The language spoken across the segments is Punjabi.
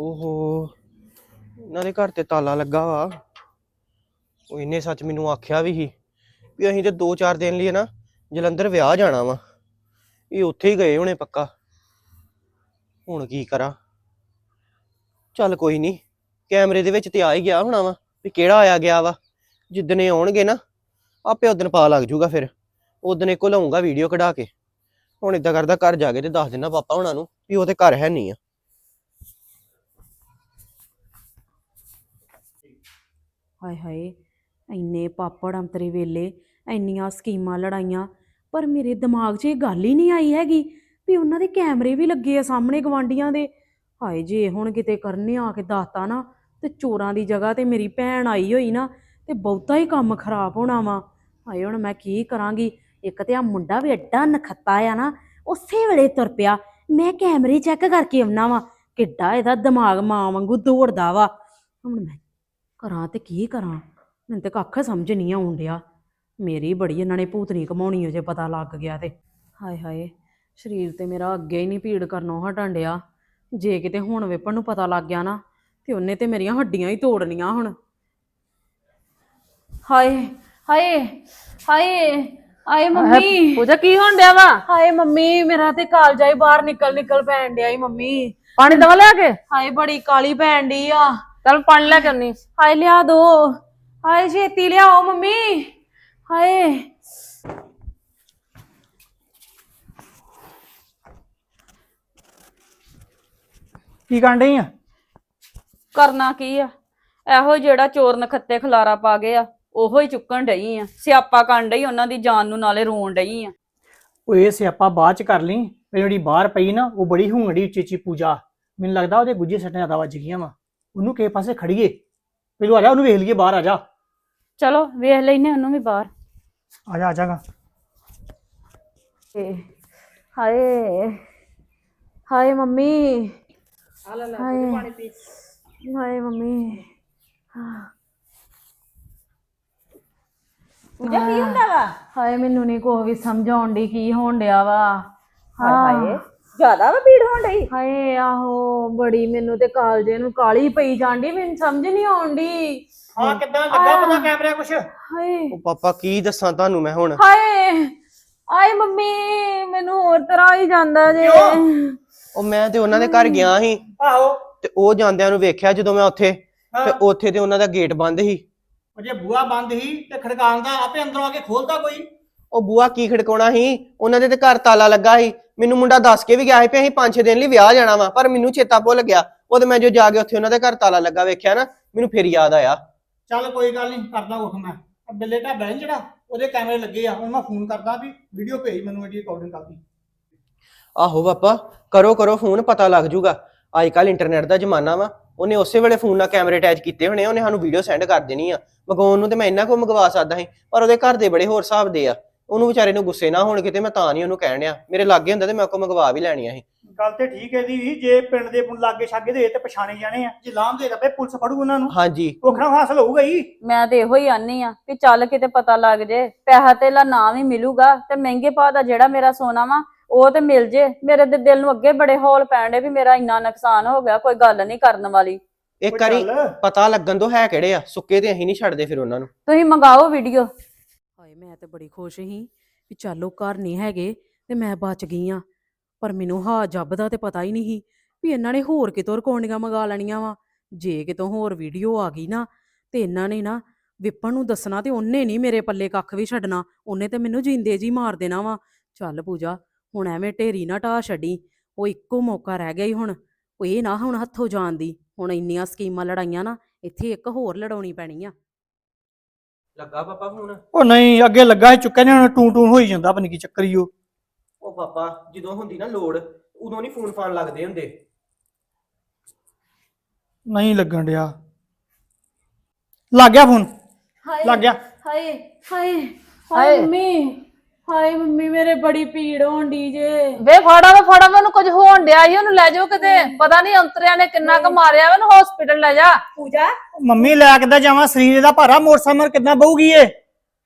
ਓਹੋ, ਇਹਨਾਂ ਦੇ ਘਰ ਤੇ ਤਾਲਾ ਲੱਗਾ ਵਾ। ਉਹ ਇਹਨੇ ਸੱਚ ਮੈਨੂੰ ਆਖਿਆ ਵੀ ਸੀ ਵੀ ਅਸੀਂ ਤੇ 2-4 ਦਿਨ ਲਈ ਨਾ ਜਲੰਧਰ ਵਿਆਹ ਜਾਣਾ ਵਾ। ਇਹ ਉੱਥੇ ਹੀ ਗਏ ਹੋਣੇ ਪੱਕਾ। ਹੁਣ ਕੀ ਕਰਾਂ? ਚੱਲ ਕੋਈ ਨਹੀਂ ਕੈਮਰੇ ਦੇ ਵਿੱਚ ਤੇ ਆ ਹੀ ਗਿਆ ਹੋਣਾ ਵਾ ਵੀ ਕਿਹੜਾ ਆਇਆ ਗਿਆ ਵਾ। ਜਿੱਦਣੇ ਆਉਣਗੇ ਨਾ, ਆਪੇ ਉਦਣ ਪਾ ਲੱਗ ਜੂਗਾ ਫਿਰ। ਉਦਣੇ ਕੋਲ ਆਉਂਗਾ ਵੀਡੀਓ ਕਢਾ ਕੇ। ਹੁਣ ਇਦਾਂ ਕਰਦਾ ਘਰ ਜਾ ਕੇ ਤੇ ਦੱਸ ਦਿੰਦਾ ਪਾਪਾ ਹੁਣਾਂ ਨੂੰ ਵੀ ਉਹ ਤੇ ਘਰ ਹੈ ਨਹੀਂ ਆ। ਹਾਏ ਹਾਏ, ਇੰਨੇ ਪਾਪੜ ਅੰਤਰੇ ਵੇਲੇ, ਇੰਨੀਆਂ ਸਕੀਮਾਂ ਲੜਾਈਆਂ, ਪਰ ਮੇਰੇ ਦਿਮਾਗ 'ਚ ਇਹ ਗੱਲ ਹੀ ਨਹੀਂ ਆਈ ਹੈਗੀ ਵੀ ਉਹਨਾਂ ਦੇ ਕੈਮਰੇ ਵੀ ਲੱਗੇ ਆ ਸਾਹਮਣੇ ਗਵਾਂਡੀਆਂ ਦੇ। ਹਾਏ ਜੇ ਹੁਣ ਕਿਤੇ ਕਰਨੇ ਆ ਕੇ ਦੱਸਤਾ ਨਾ, ਤੇ ਚੋਰਾਂ ਦੀ ਜਗ੍ਹਾ ਤੇ ਮੇਰੀ ਭੈਣ ਆਈ ਹੋਈ ਨਾ, ਤੇ ਬਹੁਤਾ ਹੀ ਕੰਮ ਖਰਾਬ ਹੋਣਾ ਵਾ। ਹਾਏ ਹੁਣ ਮੈਂ ਕੀ ਕਰਾਂਗੀ? ਇੱਕ ਤੇ ਆ ਮੁੰਡਾ ਵੀ ਐਡਾ ਨਖੱਤਾ ਆ ਨਾ, ਉਸੇ ਵੇਲੇ ਤੁਰ ਪਿਆ। ਮੈਂ ਕੈਮਰੇ ਚੈੱਕ ਕਰਕੇ ਆਉਣਾ ਵਾ, ਕਿੱਡਾ ਇਹਦਾ ਦਿਮਾਗ ਮਾਂ ਵਾਂਗੂ ਦੌੜਦਾ ਵਾ। ਹੁਣ ਮੈਂ ਕਰਾਂ ਤੇ ਕੀ ਕਰਾਂ? ਮੈਨੂੰ ਤੇ ਕੱਖ ਸਮਝ ਨਹੀਂ ਆਉਣ ਡਿਆ। ਮੇਰੀ ਬੜੀ ਇਹਨਾਂ ਨੇ ਭੂਤਨੀ ਕਮਾਉਣੀ ਹੋ ਜੇ ਪਤਾ ਲੱਗ ਗਿਆ ਤੇ। ਹਾਏ ਹਾਏ ਸਰੀਰ ਤੇ ਮੇਰਾ ਅੱਗੇ ਹੀ ਨਹੀਂ ਪੀੜ ਕਰਨੋਂ ਹਟਣ ਡਿਆ। ਜੇ ਕਿਤੇ ਹੁਣ ਵੇਪਣ ਨੂੰ ਪਤਾ ਲੱਗ ਗਿਆ ਨਾ ਤੇ ਉਹਨੇ ਤੇ ਮੇਰੀਆਂ ਹੱਡੀਆਂ ਹੀ ਤੋੜਨੀਆਂ ਹੁਣ। ਹਾਏ ਹਾਏ ਹਾਏ ਆਏ ਮੰਮੀ। ਪੂਜਾ ਕੀ ਹੋਣ ਡਿਆ ਵਾ? ਹਾਏ ਮੰਮੀ ਮੇਰਾ ਤੇ ਕਾਲਜਾ ਹੀ ਬਾਹਰ ਨਿਕਲ ਨਿਕਲ ਪੈਣ ਡਿਆ ਈ ਮੰਮੀ। ਪਾਣੀ ਦਵਾ ਲਿਆ ਕੇ? ਹਾਏ ਬੜੀ ਕਾਲੀ ਪੈਣ ਡਈ ਆ। ਚੱਲ ਪਾਣੀ ਲੈ ਕੇ ਆਉਣੀ ਹਾਏ ਲਿਆ ਦੋ। ਹਾਏ ਛੇਤੀ ਲਿਆਓ ਮੰਮੀ। ਹਾਏ। ਕੀ ਕਰਨ ਡਈ ਆ? ਕਰਨਾ ਕੀ ਆ? ਇਹੋ ਜਿਹੜਾ ਚੋਰ ਨਖੱਤੇ ਖਲਾਰਾ ਪਾ ਗਏ ਆ ਉਹੋ ਹੀ ਚੁੱਕਣ ਡਈ ਆ। ਸਿਆਪਾ ਕਰਨ ਡਈ ਉਹਨਾਂ ਦੀ ਜਾਨ ਨੂੰ ਨਾਲੇ ਰੋਣ ਡਈ ਆ। ਉਹ ਇਹ ਸਿਆਪਾ ਬਾਅਦ ਚ ਕਰ ਲਈ ਪਰ ਜਿਹੜੀ ਬਾਹਰ ਪਈ ਨਾ ਉਹ ਬੜੀ ਹੁੰਗੜੀ ਉੱਚੀ ਉੱਚੀ ਪੂਜਾ। ਮੈਨੂੰ ਲੱਗਦਾ ਉਹਦੇ ਗੁੱਜੇ ਸੱਟਾਂ ਜ਼ਿਆਦਾ ਵੱਜ ਗਈਆਂ ਵਾ। ਉਹਨੂੰ ਕਿਸੇ ਪਾਸੇ ਖੜੀਏ। ਪਹਿਲੂ ਆ ਜਾ ਉਹਨੂੰ ਵੇਖ ਲਈਏ ਬਾਹਰ ਆ ਜਾ। ਚਲੋ ਵੇਖ ਲੈਨੇ ਉਹਨੂੰ ਵੀ ਬਾਹਰ। ਆ ਜਾ ਆ ਜਾਗਾ। ਹਾਏ ਹਾਏ ਮੰਮੀ। ਹਾਏ। ਹਾਏ ਮੰਮੀ। ਪੂਜਾ ਕੀ ਹੁੰਦਾ ਵਾ? ਹਾਏ ਮੈਨੂੰ ਨਹੀਂ ਕੋਈ ਵੀ ਸਮਝ ਆਉਣ ਡਈ ਕੀ ਹੋਣ ਡਿਆ ਵਾ। ਹਾਏ ਜ਼ਿਆਦਾ ਵਾ ਭੀੜ ਹੋਣ ਡਈ? ਹਾਏ ਆਹੋ ਬੜੀ ਮੈਨੂੰ ਤੇ ਕਾਲਜੇ ਨੂੰ ਕਾਲੀ ਪਈ ਜਾਂਦੀ ਮੈਨੂੰ ਸਮਝ ਨਹੀਂ ਡਈ। ਹਾਂ ਕਿੱਦਾਂ ਲੱਗਾ ਪਤਾ ਕੈਮਰਾ ਕੁਛ? ਹਾਏ। ਉਹ ਪਾਪਾ ਕੀ ਦੱਸਾਂ ਤੁਹਾਨੂੰ ਮੈਂ ਹੁਣ? ਹਾਏ ਆਏ ਮੰਮੀ ਮੈਨੂੰ ਹੋਰ ਤਰ੍ਹਾਂ ਹੀ ਜਾਂਦਾ ਜੇ। ਉਹ ਮੈਂ ਤੇ ਉਹਨਾਂ ਦੇ ਘਰ ਗਿਆ ਸੀ। ਆਹੋ। ਤੇ ਉਹ ਜਾਂਦਿਆਂ ਨੂੰ ਵੇਖਿਆ ਜਦੋਂ ਮੈਂ ਉੱਥੇ ਤੇ ਉੱਥੇ ਤੇ ਉਹਨਾਂ ਦਾ ਗੇਟ ਬੰਦ ਸੀ। ਉਹ ਜੇ ਬੂਆ ਬੰਦ ਸੀ ਤੇ ਖੜਕਾਉਣ ਦਾ ਆਪੇ ਅੰਦਰੋਂ ਆ ਕੇ ਖੋਲਦਾ ਕੋਈ। ਉਹ ਬੂਆ ਕੀ ਖੜਕਾਉਣਾ ਸੀ? ਉਹਨਾਂ ਦੇ ਤੇ ਘਰ ਤਾਲਾ ਲੱਗਾ ਸੀ। ਮੈਨੂੰ ਮੁੰਡਾ ਦੱਸ ਕੇ ਵੀ ਗਿਆ ਸੀ ਵੀ ਅਸੀਂ 5-6 ਦਿਨ ਲਈ ਵਿਆਹ ਜਾਣਾ ਵਾ ਪਰ ਮੈਨੂੰ ਚੇਤਾ ਭੁੱਲ ਗਿਆ। ਉਹ ਤੇ ਮੈਂ ਜੋ ਜਾ ਕੇ ਉੱਥੇ ਉਹਨਾਂ ਦੇ ਘਰ ਤਾਲਾ ਲੱਗਾ ਵੇਖਿਆ ਨਾ ਮੈਨੂੰ ਫਿਰ ਯਾਦ ਆਇਆ। ਚੱਲ ਕੋਈ ਗੱਲ ਨਹੀਂ ਕਰਦਾ ਉੱਠ ਮੈਂ। ਆ ਬਿੱਲੇ ਢਾਬਾ ਨੀ ਜਿਹੜਾ? ਉਹਦੇ ਕੈਮਰੇ ਲੱਗੇ ਆ ਹੁਣ ਮੈਂ ਫੋਨ ਕਰਦਾ ਵੀ ਵੀਡੀਓ ਭੇਜ ਮੈਨੂੰ ਇਹਦੀ ਰਿਕਾਰਡਿੰਗ ਕਰਦੀ। ਆਹੋ ਪਾਪਾ ਕਰੋ ਕਰੋ ਫੋਨ ਪਤਾ ਲੱਗ ਜੂਗਾ। ਅੱਜ ਕੱਲ ਇੰਟਰਨੈਟ ਦਾ ਜ਼ਮਾਨਾ ਵਾ ਉਹਨੇ ਉਸੇ ਵੇਲੇ ਫੋਨ ਨਾਲ ਕੈਮਰੇ ਅਟੈਚ ਕੀਤੇ ਹੋਣੇ ਆ, ਉਹਨੇ ਸਾਨੂੰ ਵੀਡੀਓ ਸੈਂਡ ਕਰ ਦੇਣੀ ਆ। ਮਗਾਉਣ ਨੂੰ ਤੇ ਮੈਂ ਇੰਨਾ ਕੋ ਮੰਗਵਾ ਸਕਦਾ ਸੀ ਪਰ ਉਹਦੇ ਘਰ ਦੇ ਬੜੇ ਹੋਰ ਹਿਸਾਬ ਦੇ ਆ। ਉਹਨੂੰ ਵਿਚਾਰੇ ਨੂੰ ਗੁੱਸੇ ਨਾ ਹੋਣ ਕਿਤੇ ਮੈਂ ਤਾਂ ਨਹੀਂ ਉਹਨੂੰ ਕਹਿਣ ਡਿਆ। ਮੇਰੇ ਲਾਗੇ ਹੁੰਦਾ ਤੇ ਮੈਂ ਕੋ ਮੰਗਵਾ ਵੀ ਲੈਣੀਆਂ ਸੀ ਗੱਲ ਤੇ ਠੀਕ ਹੈ ਦੀ ਜੇ ਪਿੰਡ ਦੇ ਲਾਗੇ ਛਾਗੇ ਦੇ ਤੇ ਪਛਾਣੇ ਜਾਣੇ ਆ। ਜੇ ਲਾਮ ਦੇ ਤਾਂ ਪੁਲਿਸ ਫੜੂ ਉਹਨਾਂ ਨੂੰ। ਹਾਂਜੀ। ਕੋਖਣਾ ਹਾਸਲ ਹੋਊਗਾ ਹੀ ਮੈਂ ਤੇ ਇਹੋ ਹੀ ਆਨੀ ਆ ਵੀ ਚੱਲ ਕਿਤੇ ਪਤਾ ਲੱਗ ਜੇ ਪੈਸਾ ਤੇਲਾ ਨਾ ਵੀ ਮਿਲੂਗਾ ਤੇ ਮਹਿੰਗੇ ਭਾਅ ਦਾ ਜਿਹੜਾ ਮੇਰਾ ਸੋਨਾ ਵਾ ਉਹ ਤੇ ਮਿਲ ਜੇ। ਮੇਰੇ ਦੇ ਦਿਲ ਨੂੰ ਅੱਗੇ ਬੜੇ ਹੌਲ ਪੈਣ ਡੇ ਵੀ ਮੇਰਾ ਇੰਨਾ ਨੁਕਸਾਨ ਹੋ ਗਿਆ ਕੋਈ ਗੱਲ ਨਹੀਂ ਕਰਨ ਵਾਲੀ। ਇੱਕ ਵਾਰੀ ਪਤਾ ਲੱਗਣ ਤੋਂ ਹੈ ਕਿਹੜੇ ਆ ਸੁੱਕੇ ਤੇ ਅਸੀਂ ਨਹੀਂ ਛੱਡਦੇ ਫਿਰ ਉਹਨਾਂ ਨੂੰ। ਤੁਸੀਂ ਮੰਗਾਓ ਵੀਡੀਓ ਮੈਂ ਤੇ ਬੜੀ ਖੁਸ਼ ਸੀ ਵੀ ਉਹ ਘਰ ਨਹੀਂ ਹੈਗੇ ਤੇ ਮੈਂ ਬਚ ਗਈ ਆ। ਪਰ ਮੈਨੂੰ ਹਾ ਜੱਬ ਦਾ ਤੇ ਪਤਾ ਹੀ ਨਹੀਂ ਸੀ ਵੀ ਇਹਨਾਂ ਨੇ ਹੋਰ ਕਿਤੋਂ ਰਿਕਾਰਡਿੰਗਾਂ ਮੰਗਾ ਲੈਣੀਆਂ ਵਾ। ਜੇ ਕਿਤੋਂ ਹੋਰ ਵੀਡੀਓ ਆ ਗਈ ਨਾ, ਤੇ ਇਹਨਾਂ ਨੇ ਨਾ ਵਿਪਨ ਨੂੰ ਦੱਸਣਾ ਤੇ ਉਹਨੇ ਨਹੀਂ ਮੇਰੇ ਪੱਲੇ ਕੱਖ ਵੀ ਛੱਡਣਾ। ਉਹਨੇ ਤੇ ਮੈਨੂੰ ਜਿੰਦੇ ਜੀ ਮਾਰ ਦੇਣਾ ਵਾ। ਚੱਲ ਪੂਜਾ, ਹੁਣ ਐਵੇਂ ਢੇਰੀ ਨਾ ਢਾ ਛੱਡੀ, ਉਹ ਇੱਕੋ ਮੌਕਾ ਰਹਿ ਗਿਆ ਹੀ ਹੁਣ। ਉਹ ਇਹ ਨਾ ਹੁਣ ਹੱਥੋਂ ਜਾਣ ਦੀ। ਹੁਣ ਇੰਨੀਆਂ ਸਕੀਮਾਂ ਲੜਾਈਆਂ ਨਾ, ਇੱਥੇ ਇੱਕ ਹੋਰ ਲੜਾਉਣੀ ਪੈਣੀ ਆ। ਲੱਗਾ ਪਾਪਾ ਫੋਨ ਉਹ ਨਹੀਂ ਅੱਗੇ ਲੱਗਾ ਸੀ ਚੁੱਕਿਆ ਨਹੀਂ ਟੂ ਟੂ ਹੋਈ ਜਾਂਦਾ ਪਤਾ ਕੀ ਚੱਕਰ ਈ ਉਹ। ਉਹ ਪਾਪਾ ਜਦੋਂ ਹੁੰਦੀ ਨਾ ਲੋੜ ਉਦੋਂ ਨਹੀਂ ਫੋਨ ਫਾਨ ਲੱਗਦੇ ਹੁੰਦੇ। ਨਹੀਂ ਲੱਗਣ ਡਿਆ। ਲੱਗ ਗਿਆ ਫੋਨ? ਹਾਏ ਲੱਗ ਗਿਆ। ਹਾਏ ਹਾਏ ਹਾਏ। ਮੰਮੀ ਹਾਏ ਮੰਮੀ ਮੇਰੇ ਬੜੀ ਪੀੜ ਹੋਣ ਦੀ ਜੇ। ਵੇ ਫੜਾ ਵੇ ਫੜਾ ਮੈਨੂੰ ਕੁਝ ਹੋਣ ਡਿਆ ਸੀ ਉਹਨੂੰ ਲੈ ਜਾਓ ਕਿਤੇ। ਪਤਾ ਨਹੀਂ ਅੰਤਰਿਆਂ ਨੇ ਕਿੰਨਾ ਕੁ ਮਾਰਿਆ ਵਾ ਉਹਨੂੰ ਹਸਪੀਟਲ ਲੈ ਜਾ। ਪੂਜਾ? ਮੰਮੀ ਲੈ ਕਿੱਦਾਂ ਜਾਵਾਂ? ਸਰੀਰ ਦਾ ਭਾਰਾ ਮੋਟਰਸਾਈਕਲ ਕਿੱਦਾਂ ਬਹੂਗੀ ਏ